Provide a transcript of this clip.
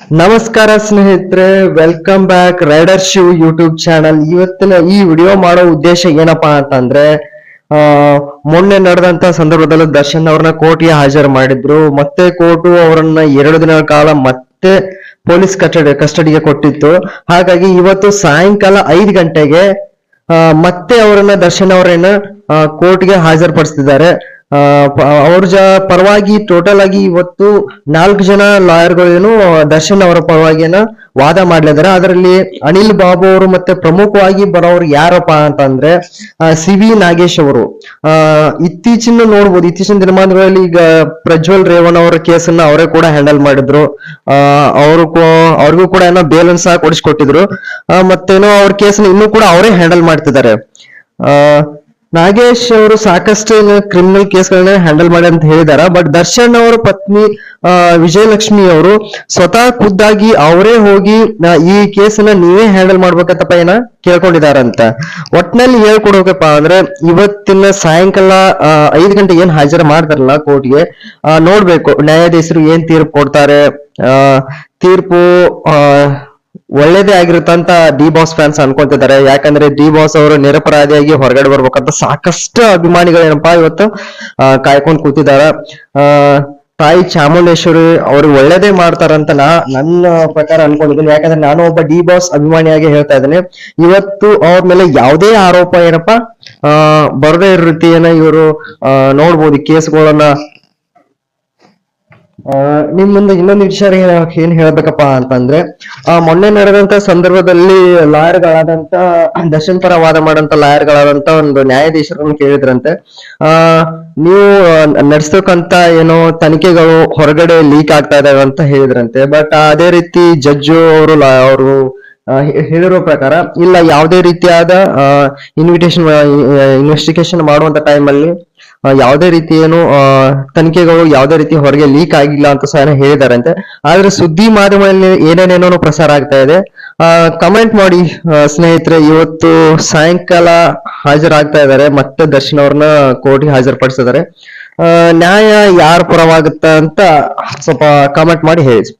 ನಮಸ್ಕಾರ ಸ್ನೇಹಿತರೆ welcome back rider Shiv YouTube channel ಇವತ್ತಿನ ಈ ವಿಡಿಯೋ ಮಾಡೋ ಉದ್ದೇಶ ಏನಪ್ಪಾ ಅಂತಂದ್ರೆ, ಆ, ಮೊನ್ನೆ ನಡೆದಂತ ಸಂದರ್ಭದಲ್ಲಿ ದರ್ಶನ್ ಅವ್ರನ್ನ ಕೋರ್ಟ್ಗೆ ಹಾಜರು ಮಾಡಿದ್ರು. ಮತ್ತೆ ಕೋರ್ಟು ಅವರನ್ನ ಎರಡು ದಿನಗಳ ಕಾಲ ಮತ್ತೆ ಪೊಲೀಸ್ ಕಸ್ಟಡಿ ಕಸ್ಟಡಿಗೆ ಕೊಟ್ಟಿತ್ತು. ಹಾಗಾಗಿ ಇವತ್ತು ಸಾಯಂಕಾಲ ಐದು ಗಂಟೆಗೆ ಮತ್ತೆ ಅವರನ್ನ, ದರ್ಶನ್ ಅವರನ್ನ ಕೋರ್ಟ್ಗೆ ಹಾಜರುಪಡಿಸ್ತಿದ್ದಾರೆ. ಅವ್ರ ಜ ಪರವಾಗಿ ಟೋಟಲ್ ಆಗಿ ಇವತ್ತು ನಾಲ್ಕು ಜನ ಲಾಯರ್ಗಳೇನು ದರ್ಶನ್ ಅವರ ಪರವಾಗಿ ವಾದ ಮಾಡ್ಲಿದ್ದಾರೆ ಅದರಲ್ಲಿ ಅನಿಲ್ ಬಾಬು ಅವರು ಮತ್ತೆ ಪ್ರಮುಖವಾಗಿ ಬರೋರು ಯಾರಪ್ಪ ಅಂತಂದ್ರೆ ಸಿ ವಿ ನಾಗೇಶ್ ಅವರು. ಇತ್ತೀಚಿನ ನೋಡ್ಬೋದು, ಇತ್ತೀಚಿನ ದಿನಮಾನಗಳಲ್ಲಿ ಈಗ ಪ್ರಜ್ವಲ್ ರೇವಣ್ ಅವರ ಕೇಸನ್ನ ಅವರೇ ಕೂಡ ಹ್ಯಾಂಡಲ್ ಮಾಡಿದ್ರು. ಅವರು ಅವ್ರಿಗೂ ಕೂಡ ಏನೋ ಬೇಲನ್ ಸಹ ಕೊಡಿಸ್ಕೊಟ್ಟಿದ್ರು. ಮತ್ತೇನೋ ಅವ್ರ ಕೇಸನ್ನ ಇನ್ನೂ ಕೂಡ ಅವರೇ ಹ್ಯಾಂಡಲ್ ಮಾಡ್ತಿದ್ದಾರೆ. ನಾಗೇಶ್ ಅವರು ಸಾಕಷ್ಟು ಕ್ರಿಮಿನಲ್ ಕೇಸ್ಗಳನ್ನ ಹ್ಯಾಂಡಲ್ ಮಾಡಿ ಅಂತ ಹೇಳಿದಾರ. ಬಟ್ ದರ್ಶನ್ ಅವರ ಪತ್ನಿ ವಿಜಯಲಕ್ಷ್ಮಿ ಅವರು ಸ್ವತಃ ಖುದ್ದಾಗಿ ಅವರೇ ಹೋಗಿ ಈ ಕೇಸನ್ನ ನೀವೇ ಹ್ಯಾಂಡಲ್ ಮಾಡ್ಬೇಕಂತಪ್ಪ ಏನ ಕೇಳ್ಕೊಂಡಿದಾರಂತ. ಒಟ್ನಲ್ಲಿ ಹೇಳ್ಕೊಡ್ಬೇಕಪ್ಪ ಅಂದ್ರೆ ಇವತ್ತಿನ ಸಾಯಂಕಾಲ ಐದು ಗಂಟೆಗೆ ಏನ್ ಹಾಜರು ಮಾಡ್ತಾರಲ್ಲ ಕೋರ್ಟ್ಗೆ ನೋಡ್ಬೇಕು ನ್ಯಾಯಾಧೀಶರು ಏನ್ ತೀರ್ಪು ಕೊಡ್ತಾರೆ ತೀರ್ಪು, ಆ ಒಳ್ಳೇದೇ ಆಗಿರುತ್ತಂತ ಡಿ ಬಾಸ್ ಫ್ಯಾನ್ಸ್ ಅನ್ಕೊಂತಿದ್ದಾರೆ. ಯಾಕಂದ್ರೆ ಡಿ ಬಾಸ್ ಅವರು ನಿರಪರಾಧಿಯಾಗಿ ಹೊರಗಡೆ ಬರ್ಬೇಕಂತ ಸಾಕಷ್ಟು ಅಭಿಮಾನಿಗಳೇನಪ್ಪ ಇವತ್ತು ಕಾಯ್ಕೊಂಡ್ ಕೂತಿದಾರ ಆ, ತಾಯಿ ಚಾಮುಂಡೇಶ್ವರಿ ಅವರು ಒಳ್ಳೇದೇ ಮಾಡ್ತಾರಂತ ನಾ ನನ್ನ ಪ್ರಕಾರ ಅನ್ಕೊಂಡಿದ್ದೀನಿ. ಯಾಕಂದ್ರೆ ನಾನು ಒಬ್ಬ ಡಿ ಬಾಸ್ ಅಭಿಮಾನಿಯಾಗಿ ಹೇಳ್ತಾ ಇದ್ದೇನೆ. ಇವತ್ತು ಅವ್ರ ಮೇಲೆ ಯಾವುದೇ ಆರೋಪ ಏನಪ್ಪಾ, ಆ, ಬರದೇ ರೀತಿಯನ್ನ ಇವರು ನೋಡ್ಬೋದು. ಕೇಸ್ಗಳನ್ನ ನಿಮ್ ಮುಂದೆ ಇನ್ನೊಂದು ವಿಚಾರ ಏನ್- ಹೇಳ್ಬೇಕಪ್ಪ ಅಂತಂದ್ರೆ, ಆ, ಮೊನ್ನೆ ನಡೆದಂತ ಸಂದರ್ಭದಲ್ಲಿ ಲಾಯರ್ಗಳಾದಂತ, ದರ್ಶನ್ ಪರ ವಾದ ಮಾಡಂತ ಲಾಯರ್ಗಳಾದಂತ ಒಂದು ನ್ಯಾಯಾಧೀಶರನ್ನು ಕೇಳಿದ್ರಂತೆ. ಆ, ನೀವು ನಡೆಸ್ತಕ್ಕಂತ ಏನೋ ತನಿಖೆಗಳು ಹೊರಗಡೆ ಲೀಕ್ ಆಗ್ತಾ ಇದಾವೆ ಅಂತ ಹೇಳಿದ್ರಂತೆ. ಬಟ್ ಅದೇ ರೀತಿ ಜಡ್ಜು ಅವರು ಅವರು ಹೇಳಿರೋ ಪ್ರಕಾರ, ಇಲ್ಲ, ಯಾವುದೇ ರೀತಿಯಾದ ಇನ್ವಿಟೇಷನ್ ಇನ್ವೆಸ್ಟಿಗೇಷನ್ ಮಾಡುವಂತ ಟೈಮಲ್ಲಿ ಯಾವುದೇ ರೀತಿ ಏನು ತನಿಖೆಗಳು ಯಾವುದೇ ರೀತಿ ಹೊರಗೆ ಲೀಕ್ ಆಗಿಲ್ಲ ಅಂತ ಸಹ ಹೇಳಿದಾರಂತೆ. ಆದ್ರೆ ಸುದ್ದಿ ಮಾಧ್ಯಮದಲ್ಲಿ ಏನೇನೇನೋ ಪ್ರಸಾರ ಆಗ್ತಾ ಇದೆ. ಕಮೆಂಟ್ ಮಾಡಿ ಸ್ನೇಹಿತರೆ, ಇವತ್ತು ಸಾಯಂಕಾಲ ಹಾಜರಾಗ್ತಾ ಇದ್ದಾರೆ. ಮತ್ತೆ ದರ್ಶನ್ ಅವ್ರನ್ನ ಕೋರ್ಟ್ಗೆ ಹಾಜರುಪಡಿಸಿದ್ದಾರೆ. ನ್ಯಾಯ ಯಾರ ಪರವಾಗುತ್ತ ಅಂತ ಸ್ವಲ್ಪ ಕಮೆಂಟ್ ಮಾಡಿ ಹೇಳಿ.